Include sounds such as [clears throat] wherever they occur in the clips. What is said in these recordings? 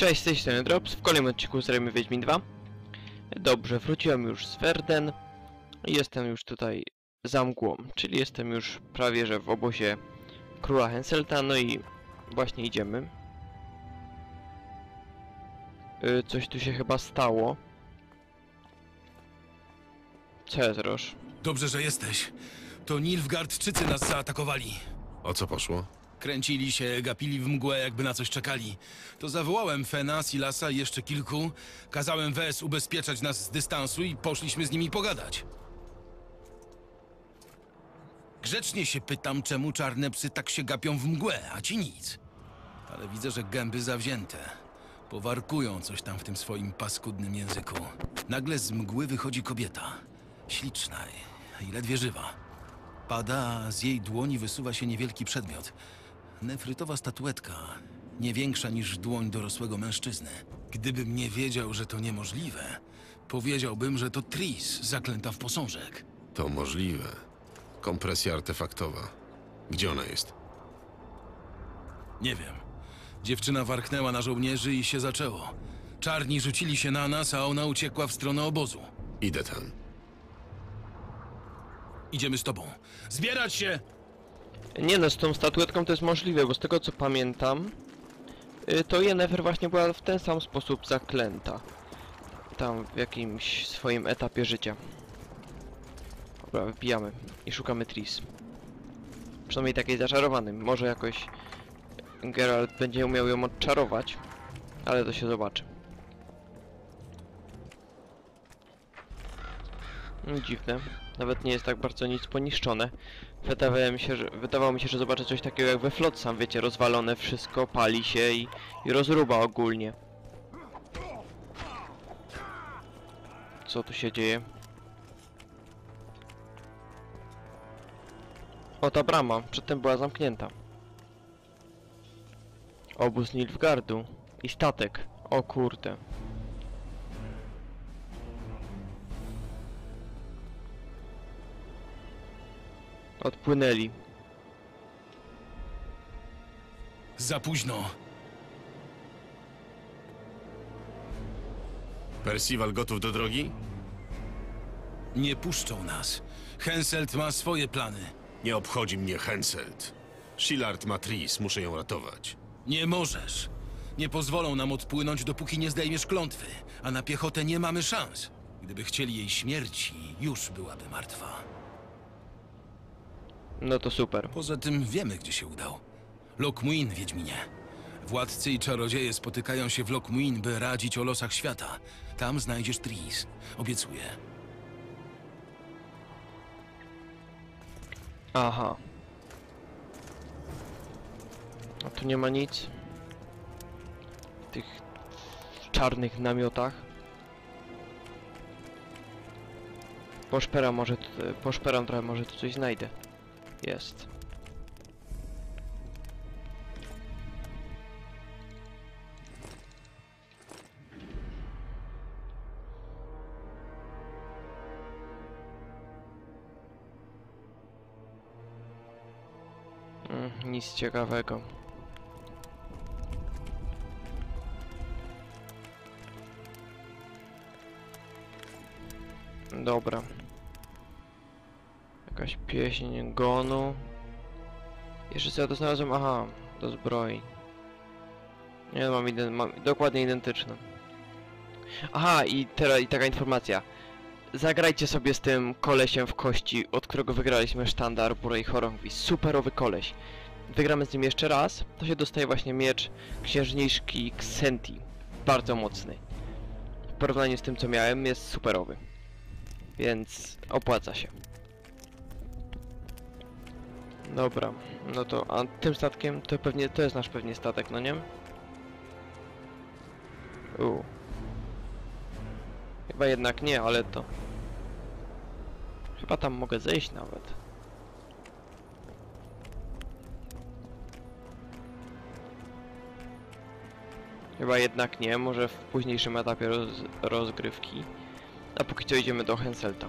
Cześć, z tej strony Drops, w kolejnym odcinku zrobimy Wiedźmin 2. Dobrze, wróciłem już z Verden jestem już tutaj za mgłą, czyli jestem już prawie że w obozie króla Henselta, no i właśnie idziemy. Y, Coś tu się chyba stało. Roż? Dobrze, że jesteś. To Nilfgaardczycy nas zaatakowali. O co poszło? Kręcili się, gapili w mgłę, jakby na coś czekali. To zawołałem Fena, Silasa i jeszcze kilku. Kazałem Wes ubezpieczać nas z dystansu i poszliśmy z nimi pogadać. Grzecznie się pytam, czemu czarne psy tak się gapią w mgłę, a ci nic. Ale widzę, że gęby zawzięte. Powarkują coś tam w tym swoim paskudnym języku. Nagle z mgły wychodzi kobieta. Śliczna i ledwie żywa. Pada, a z jej dłoni wysuwa się niewielki przedmiot. Nefrytowa statuetka, nie większa niż dłoń dorosłego mężczyzny. Gdybym nie wiedział, że to niemożliwe, powiedziałbym, że to Tris, zaklęta w posążek. To możliwe. Kompresja artefaktowa. Gdzie ona jest? Nie wiem. Dziewczyna warknęła na żołnierzy i się zaczęło. Czarni rzucili się na nas, a ona uciekła w stronę obozu. Idę tam. Idziemy z tobą. Zbierać się! Nie no, z tą statuetką to jest możliwe, bo z tego co pamiętam, y, to Yennefer właśnie była w ten sam sposób zaklęta. Tam w jakimś swoim etapie życia. Dobra, wbijamy i szukamy Tris. Przynajmniej takiej zaczarowanej. Może jakoś Geralt będzie umiał ją odczarować, ale to się zobaczy. Mm, Dziwne. Nawet nie jest tak bardzo nic poniszczone. Wydawało mi się, że, wydawało mi się, że zobaczę coś takiego jak we Flotsam, wiecie, rozwalone wszystko, pali się i, i rozruba ogólnie. Co tu się dzieje? O, ta brama, przedtem była zamknięta. Obóz Nilfgardu i statek. O kurde. Odpłynęli. Za późno. Percival gotów do drogi? Nie puszczą nas. Henselt ma swoje plany. Nie obchodzi mnie Henselt. Shillard ma Tris, muszę ją ratować. Nie możesz. Nie pozwolą nam odpłynąć, dopóki nie zdejmiesz klątwy, a na piechotę nie mamy szans. Gdyby chcieli jej śmierci, już byłaby martwa. No to super. Poza tym wiemy, gdzie się udał. Lokmuin, Wiedźminie. Władcy i czarodzieje spotykają się w Lokmuin, by radzić o losach świata. Tam znajdziesz Tris. Obiecuję. Aha. A tu nie ma nic. W tych czarnych namiotach. Poszperam może, poszperam trochę, może tu coś znajdę. Jest. Mm, nic ciekawego. Dobra. Jakaś pieśń gonu. Jeszcze co ja to znalazłem? Aha, do zbroi. Nie, mam, iden mam dokładnie identyczne. Aha, i teraz i taka informacja. Zagrajcie sobie z tym kolesiem w kości, od którego wygraliśmy sztandar Burej Chorągwi. Superowy koleś. Wygramy z nim jeszcze raz, to się dostaje właśnie miecz księżniczki Xenti. Bardzo mocny. W porównaniu z tym co miałem jest superowy. Więc opłaca się. Dobra, no to a tym statkiem to pewnie to jest nasz pewnie statek, no nie? U. Chyba jednak nie, ale to. Chyba tam mogę zejść nawet. Chyba jednak nie, może w późniejszym etapie roz, rozgrywki. A póki co idziemy do Henselta.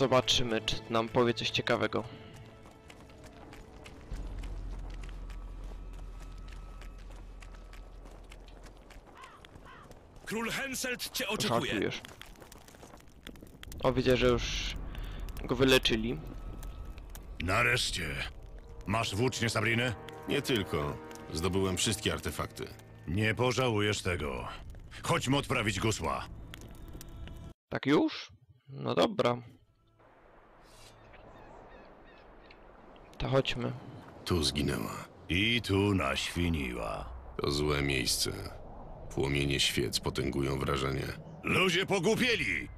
Zobaczymy, czy nam powie coś ciekawego. Król Henselt cię oczekuje. O, widzę, że już go wyleczyli. Nareszcie. Masz włócznie, Sabrinę? Nie tylko. Zdobyłem wszystkie artefakty. Nie pożałujesz tego. Chodźmy odprawić gusła. Tak już? No dobra. To chodźmy. Tu zginęła. I tu naświniła. To złe miejsce. Płomienie świec potęgują wrażenie. Ludzie pogłupieli!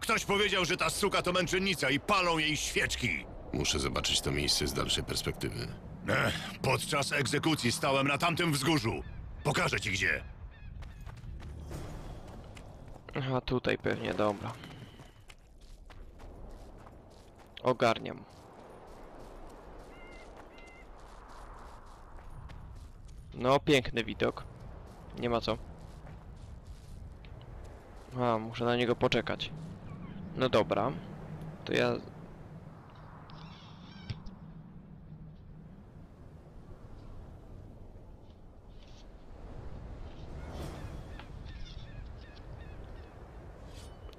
Ktoś powiedział, że ta suka to męczennica i palą jej świeczki. Muszę zobaczyć to miejsce z dalszej perspektywy. Ech, podczas egzekucji stałem na tamtym wzgórzu. Pokażę ci gdzie. Aha, tutaj pewnie, dobra. Ogarniam. No, piękny widok. Nie ma co. A, muszę na niego poczekać. No dobra. To ja...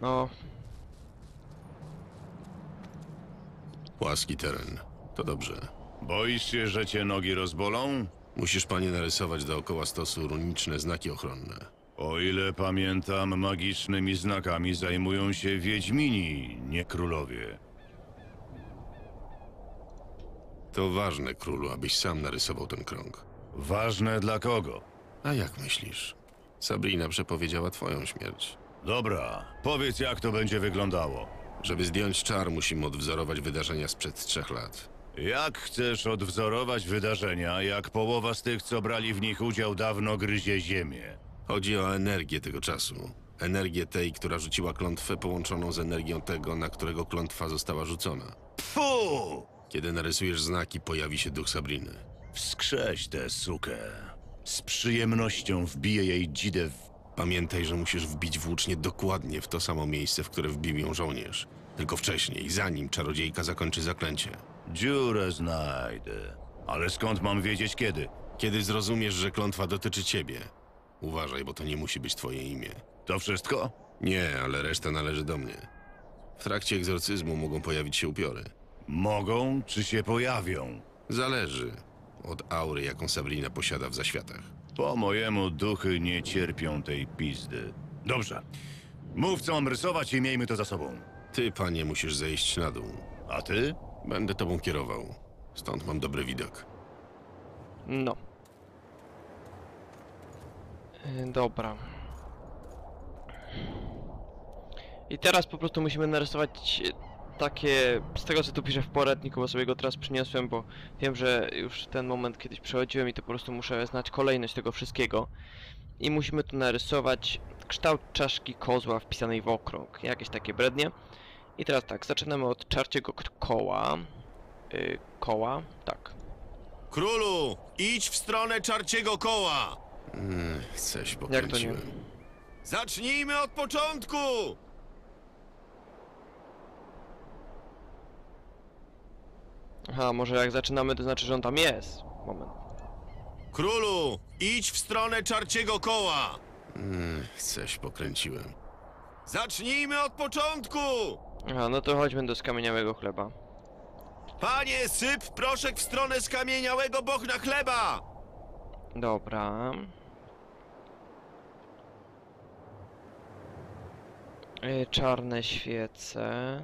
No, Płaski teren. To dobrze. Boisz się, że cię nogi rozbolą? Musisz panie narysować dookoła stosu runiczne znaki ochronne. O ile pamiętam, magicznymi znakami zajmują się wiedźmini, nie królowie. To ważne, królu, abyś sam narysował ten krąg. Ważne dla kogo? A jak myślisz? Sabrina przepowiedziała twoją śmierć. Dobra, powiedz jak to będzie wyglądało. Żeby zdjąć czar, musimy odwzorować wydarzenia sprzed trzech lat. Jak chcesz odwzorować wydarzenia, jak połowa z tych, co brali w nich udział, dawno gryzie ziemię? Chodzi o energię tego czasu. Energię tej, która rzuciła klątwę, połączoną z energią tego, na którego klątwa została rzucona. Fu! Kiedy narysujesz znaki, pojawi się duch Sabriny. Wskrześ tę sukę. Z przyjemnością wbiję jej dzidę w... Pamiętaj, że musisz wbić włócznie dokładnie w to samo miejsce, w które wbił ją żołnierz. Tylko wcześniej, zanim czarodziejka zakończy zaklęcie. Dziurę znajdę. Ale skąd mam wiedzieć kiedy? Kiedy zrozumiesz, że klątwa dotyczy ciebie. Uważaj, bo to nie musi być twoje imię. To wszystko? Nie, ale reszta należy do mnie. W trakcie egzorcyzmu mogą pojawić się upiory. Mogą, czy się pojawią? Zależy od aury, jaką Sabrina posiada w zaświatach. Po mojemu duchy nie cierpią tej pizdy. Dobrze. Mów, co mam rysować i miejmy to za sobą. Ty, panie, musisz zejść na dół. A ty? Będę tobą kierował. Stąd mam dobry widok. no. Y, Dobra. I teraz po prostu musimy narysować e, takie, z tego co tu piszę w poradniku, bo sobie go teraz przyniosłem, bo wiem, że już ten moment kiedyś przechodziłem i to po prostu muszę znać kolejność tego wszystkiego. I musimy tu narysować kształt czaszki kozła wpisanej w okrąg, jakieś takie brednie. I teraz tak, zaczynamy od czarciego koła. Y, koła, tak. Królu, idź w stronę czarciego koła! Mm, coś Jak to nie? pokręciłem. Zacznijmy od początku! Aha, może jak zaczynamy, to znaczy, że on tam jest. Moment. Królu, idź w stronę czarciego koła! Mm, coś pokręciłem. Zacznijmy od początku! Aha, no to chodźmy do skamieniałego chleba. Panie, syp proszek w stronę skamieniałego bochna chleba! Dobra. Y, Czarne świece.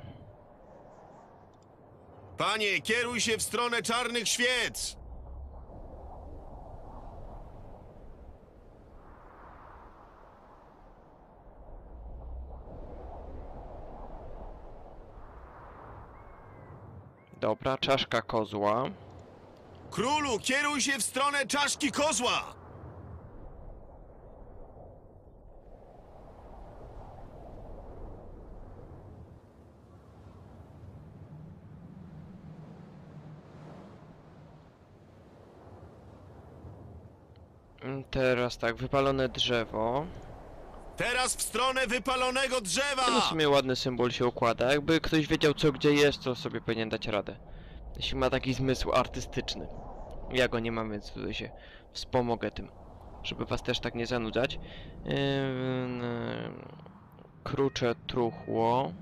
Panie, kieruj się w stronę czarnych świec! Dobra, czaszka kozła. Królu, kieruj się w stronę czaszki kozła! Teraz tak, wypalone drzewo. Teraz w stronę wypalonego drzewa! No w sumie ładny symbol się układa. Jakby ktoś wiedział co gdzie jest, to sobie powinien dać radę. Jeśli ma taki zmysł artystyczny. Ja go nie mam, więc tutaj się wspomogę tym. żeby was też tak nie zanudzać. Yy, krucze truchło.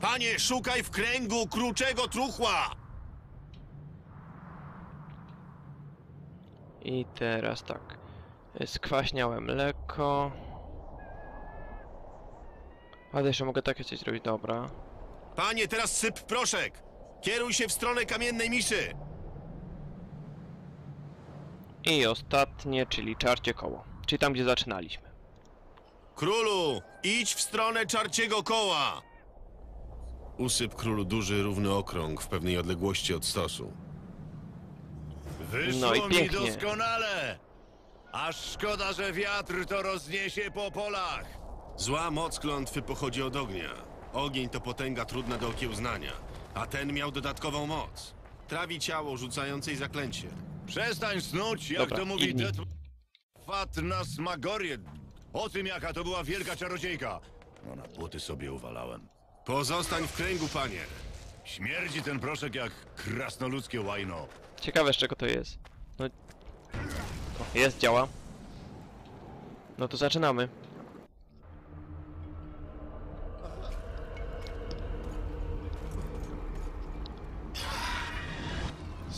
Panie, szukaj w kręgu kruczego truchła! I teraz tak. Skwaśniałe mleko. Ale jeszcze mogę takie coś zrobić, dobra. Panie, teraz syp proszek! Kieruj się w stronę kamiennej miszy! I ostatnie, czyli czarcie koło. Czyli tam, gdzie zaczynaliśmy. Królu, idź w stronę czarciego koła! Usyp królu duży, równy okrąg w pewnej odległości od stosu. Wyszło No i mi pięknie. doskonale! Aż szkoda, że wiatr to rozniesie po polach. Zła moc klątwy pochodzi od ognia. Ogień to potęga trudna do okiełznania, a ten miał dodatkową moc. Trawi ciało rzucającej zaklęcie. Przestań snuć, jak Dobra, to mówi inni. Det... Fatna Smagorię. O tym, jaka to była wielka czarodziejka. No na buty sobie uwalałem. Pozostań w kręgu, panie. Śmierdzi ten proszek jak krasnoludzkie łajno. Ciekawe z czego to jest. No... O, jest, działa. No to zaczynamy.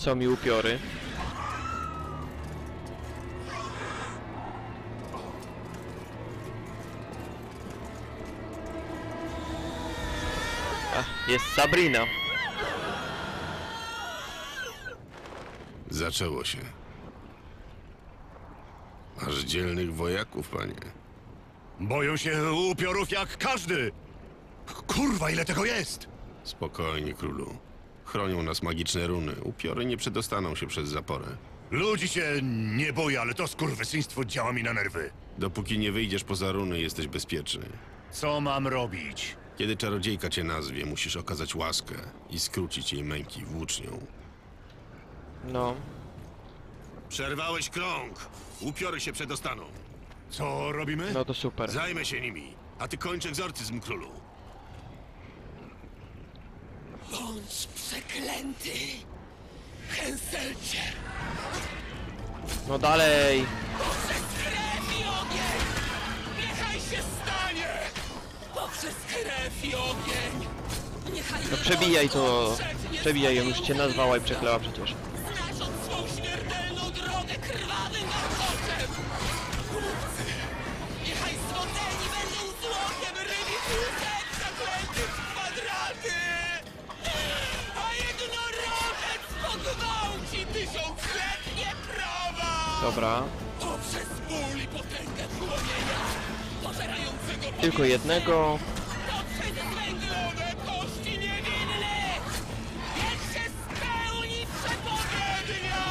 Są mi upiory. A, jest Sabrina. Zaczęło się. Masz dzielnych wojaków, panie. Boją się upiorów jak każdy. Kurwa, ile tego jest! Spokojnie, królu. Chronią nas magiczne runy. Upiory nie przedostaną się przez zaporę. Ludzi się nie boję, ale to skurwysyństwo działa mi na nerwy. Dopóki nie wyjdziesz poza runy, jesteś bezpieczny. Co mam robić? Kiedy czarodziejka cię nazwie, musisz okazać łaskę i skrócić jej męki włócznią. No. Przerwałeś krąg! Upiory się przedostaną. Co robimy? No to super. Zajmę się nimi, a ty kończ egzorcyzm, królu. Bądź przeklęty! Henselcie! No dalej. Poprzez krew i ogień! Niechaj się stanie! Poprzez krew i ogień! Niechaj No przebijaj to. Przebijaj ją, już cię nazwała i uczynki, przeklęła przecież. Znacząc swą śmiertelną drogę krwawym warkoczem! Głupcy! Niechaj zwodzeni będą złokiem się spełni przepowiednia!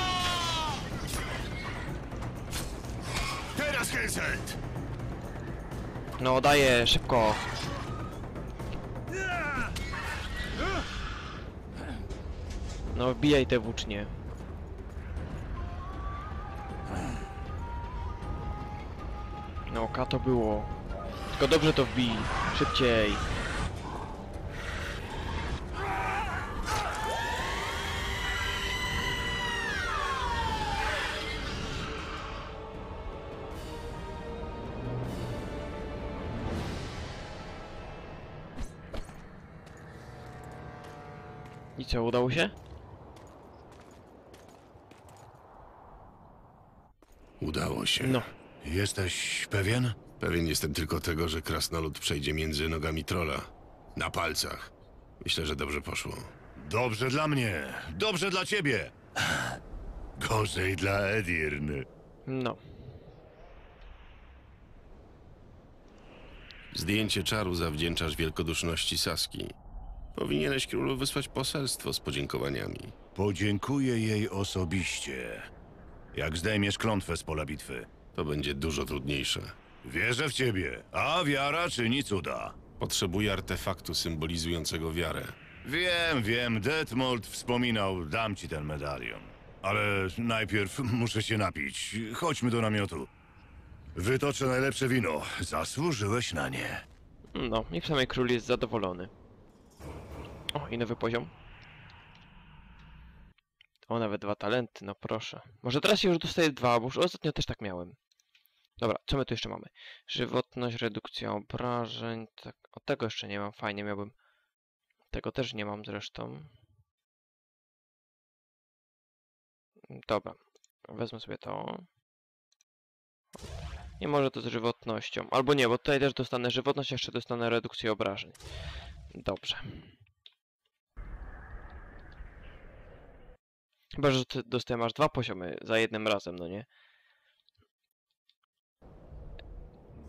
Teraz Henselt! No daję, szybko. No wbijaj te włócznie. No, K to było. Tylko dobrze to wbij. Szybciej. I co, udało się? Udało się. No. Jesteś pewien? Pewien jestem tylko tego, że krasnolud przejdzie między nogami trola. Na palcach. Myślę, że dobrze poszło. Dobrze dla mnie, dobrze dla ciebie. Gorzej dla Edirn. No. Zdjęcie czaru zawdzięczasz wielkoduszności Saski. Powinieneś królu wysłać poselstwo z podziękowaniami. Podziękuję jej osobiście. Jak zdejmiesz klątwę z pola bitwy. To będzie dużo trudniejsze. Wierzę w ciebie, a wiara czyni cuda. Potrzebuję artefaktu symbolizującego wiarę. Wiem, wiem, Detmold wspominał, dam ci ten medalion. Ale najpierw muszę się napić. Chodźmy do namiotu. Wytoczę najlepsze wino. Zasłużyłeś na nie. No, i przynajmniej król jest zadowolony. O, i nowy poziom. O, nawet dwa talenty, no proszę. Może teraz się już dostaję dwa, bo już ostatnio też tak miałem. Dobra, co my tu jeszcze mamy? Żywotność, redukcja obrażeń. Tak, o tego jeszcze nie mam. Fajnie miałbym. Tego też nie mam zresztą. Dobra, wezmę sobie to. Nie może to z żywotnością. Albo nie, bo tutaj też dostanę żywotność, jeszcze dostanę redukcję obrażeń. Dobrze. Chyba, że ty dostałem aż dwa poziomy za jednym razem, no nie?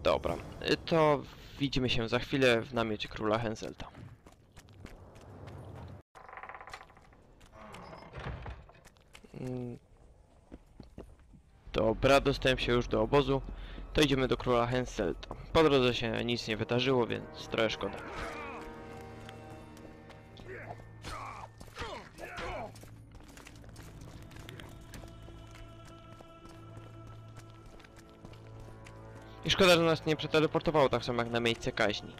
Dobra, y, to widzimy się za chwilę w namiocie króla Henselta. Mm. Dobra, dostałem się już do obozu. To idziemy do króla Henselta. Po drodze się nic nie wydarzyło, więc trochę szkoda. I szkoda, że nas nie przeteleportowało tak samo jak na miejsce kaźni.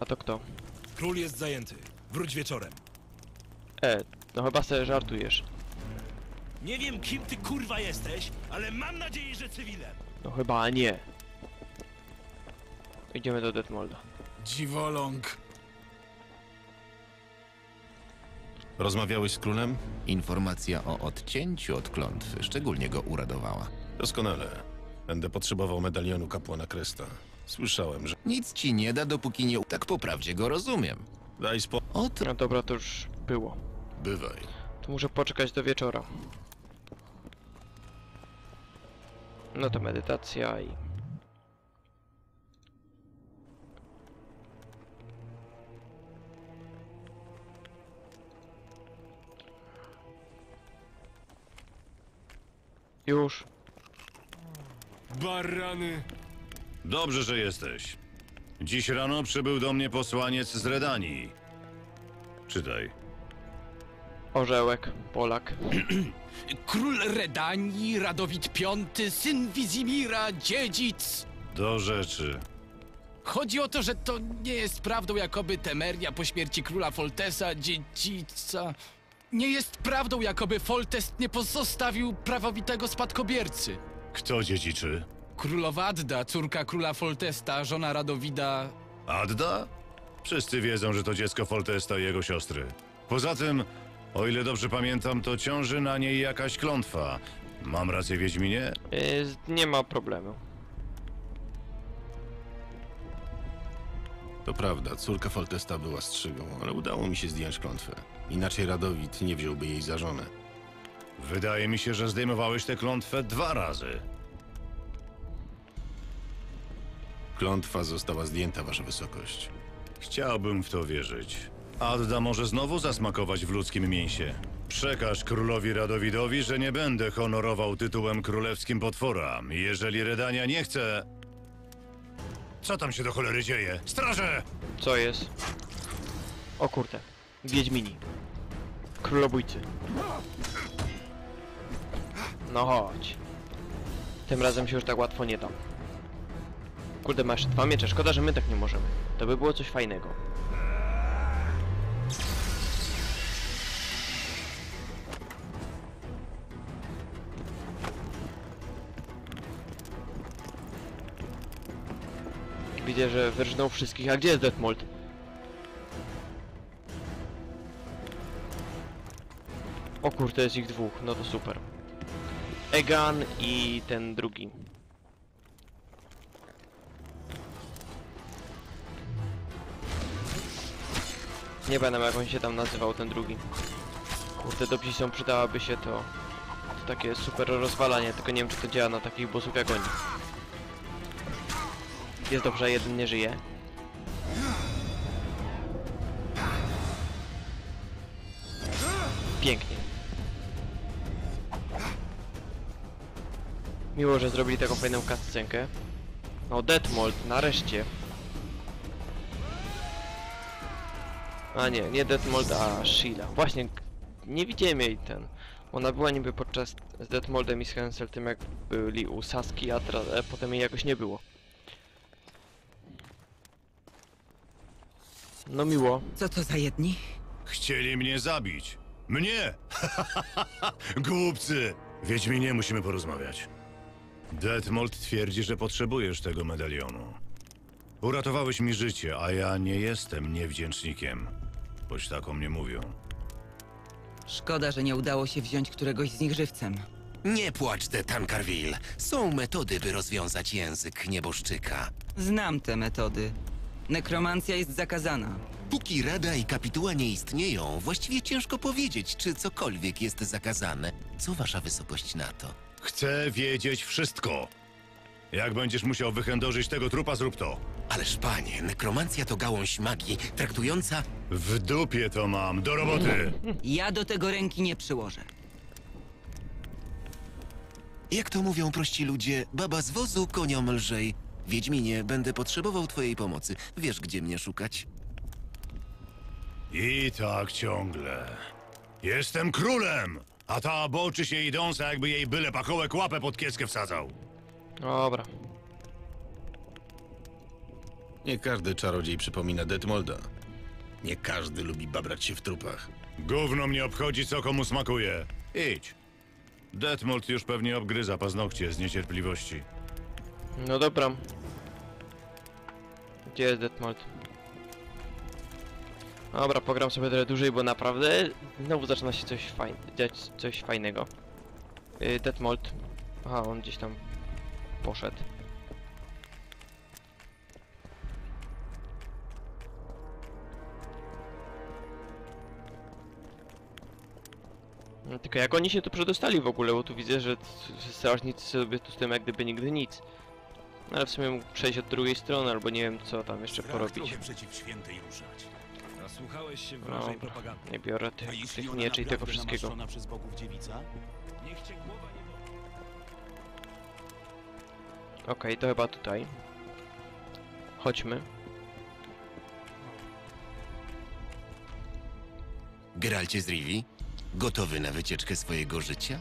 A to kto? Król jest zajęty. Wróć wieczorem. E, no chyba sobie żartujesz. Nie wiem, kim ty kurwa jesteś, ale mam nadzieję, że cywilem. No chyba nie. Idziemy do Detmolda. Dziwoląg. Rozmawiałeś z królem? Informacja o odcięciu od klątwy szczególnie go uradowała. Doskonale. Będę potrzebował medalionu kapłana Kresta. Słyszałem, że... Nic ci nie da, dopóki nie... Tak po prawdzie go rozumiem. Daj spokój. Od... No dobra, to już było. Bywaj. To muszę poczekać do wieczora. No to medytacja i... Już. Barany. Dobrze, że jesteś. Dziś rano przybył do mnie posłaniec z Redanii. Czytaj. Orzełek, Polak. [clears throat] Król Redanii, Radowid V, syn Wizimira, dziedzic. Do rzeczy. Chodzi o to, że to nie jest prawdą, jakoby Temeria po śmierci króla Foltesa, dziedzica... Nie jest prawdą, jakoby Foltest nie pozostawił prawowitego spadkobiercy. Kto dziedziczy? Królowa Adda, córka króla Foltesta, żona Radowida... Adda? Wszyscy wiedzą, że to dziecko Foltesta i jego siostry. Poza tym, o ile dobrze pamiętam, to ciąży na niej jakaś klątwa. Mam rację, Wiedźminie? Yy, nie ma problemu. To prawda, córka Foltesta była strzygą, ale udało mi się zdjąć klątwę. Inaczej Radowid nie wziąłby jej za żonę. Wydaje mi się, że zdejmowałeś tę klątwę dwa razy. Klątwa została zdjęta, wasza wysokość. Chciałbym w to wierzyć. Adda może znowu zasmakować w ludzkim mięsie. Przekaż królowi Radowidowi, że nie będę honorował tytułem królewskim potwora. Jeżeli Redania nie chce... Co tam się do cholery dzieje? Straże! Co jest? O kurde. Wiedźmini. Królobójcy. No chodź. Tym razem się już tak łatwo nie dam. Kurde, masz dwa miecze. Szkoda, że my tak nie możemy. To by było coś fajnego. Widzę, że wyrżnął wszystkich. A gdzie jest Detmold? O kurde, jest ich dwóch, no to super. Egan i ten drugi. Nie pamiętam jak on się tam nazywał, ten drugi. Kurde, do psisą przydałaby się to... To takie super rozwalanie, tylko nie wiem czy to działa na takich bossów jak oni. Jest dobrze, jeden nie żyje. Pięknie. Miło, że zrobili taką fajną cutscenkę. No, Detmold, nareszcie. A nie, nie Detmold, a Sheila. Właśnie, nie widziałem jej ten. Ona była niby podczas z Detmoldem i z Henseltem jak byli u Saski, a teraz, e, potem jej jakoś nie było. No miło. Co to za jedni? Chcieli mnie zabić. Mnie? [laughs] Głupcy! Wiedźminie, musimy porozmawiać. Detmold twierdzi, że potrzebujesz tego medalionu. Uratowałeś mi życie, a ja nie jestem niewdzięcznikiem. Choć tak o mnie mówią. Szkoda, że nie udało się wziąć któregoś z nich żywcem. Nie płacz, de Tancarville. Są metody, by rozwiązać język nieboszczyka. Znam te metody. Nekromancja jest zakazana. Póki Rada i Kapituła nie istnieją, właściwie ciężko powiedzieć, czy cokolwiek jest zakazane. Co wasza wysokość na to? Chcę wiedzieć wszystko. Jak będziesz musiał wychędożyć tego trupa, zrób to. Ależ panie, nekromancja to gałąź magii, traktująca... W dupie to mam, do roboty! Ja do tego ręki nie przyłożę. Jak to mówią prości ludzie, baba z wozu koniom lżej. Wiedźminie, będę potrzebował twojej pomocy. Wiesz, gdzie mnie szukać? I tak ciągle. Jestem królem! A ta boczy się idąca, jakby jej byle pachołek łapę pod kieskę wsadzał. Dobra. Nie każdy czarodziej przypomina Detmolda. Nie każdy lubi babrać się w trupach. Gówno mnie obchodzi, co komu smakuje. Idź. Detmold już pewnie obgryza paznokcie z niecierpliwości. No dobra. Gdzie jest Detmold? Dobra, pogram sobie trochę dłużej, bo naprawdę znowu zaczyna się coś fajn dziać coś fajnego. Yy, Detmold. Aha, on gdzieś tam poszedł. No, Tylko jak oni się tu przedostali w ogóle, bo tu widzę, że strażnicy sobie tu z tym jak gdyby nigdy nic. No, Ale w sumie mógł przejść od drugiej strony, albo nie wiem co tam jeszcze porobić. przeciw świętej ruszać. Nasłuchałeś się wrażej propagandy. Nie biorę tych, tych mieczy i tego wszystkiego. namaszczona przez bogów dziewica? Niech cię głowa nie boli. Okej, to chyba tutaj. Chodźmy. Geralcie z Rivi, gotowy na wycieczkę swojego życia?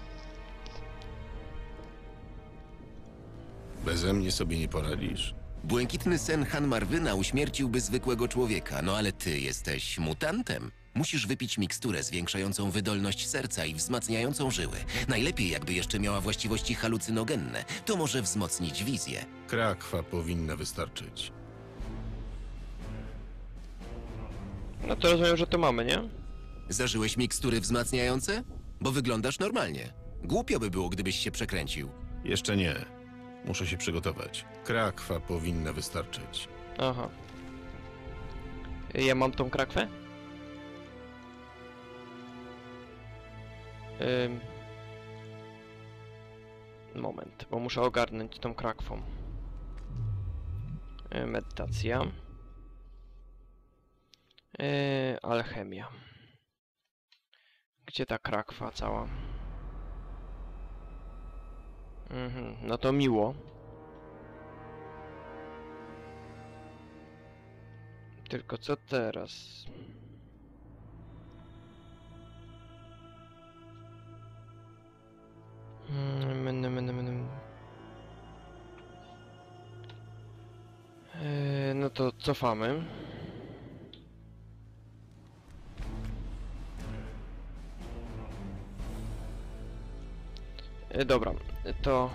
Beze mnie sobie nie poradzisz. Błękitny sen Han Marwyna uśmierciłby zwykłego człowieka, no ale ty jesteś mutantem. Musisz wypić miksturę zwiększającą wydolność serca i wzmacniającą żyły. Najlepiej jakby jeszcze miała właściwości halucynogenne. To może wzmocnić wizję. Krakwa powinna wystarczyć. No to rozumiem, że to mamy, nie? Zażyłeś mikstury wzmacniające? Bo wyglądasz normalnie. Głupio by było, gdybyś się przekręcił. Jeszcze nie. Muszę się przygotować. Krakwa powinna wystarczyć. Aha. Ja mam tą krakwę? Ym... Moment, bo muszę ogarnąć tą krakwą. Yy, medytacja. Yy, alchemia. Gdzie ta krakwa cała? Mhm, no to miło. Tylko co teraz? Mm, mm, mm, mm, mm. Eee, No to cofamy. E, Dobra, to...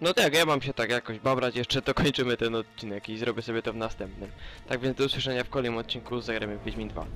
No tak, ja mam się tak jakoś babrać jeszcze, to kończymy ten odcinek i zrobię sobie to w następnym. Tak więc do usłyszenia w kolejnym odcinku, zagramy w Wiedźmin 2.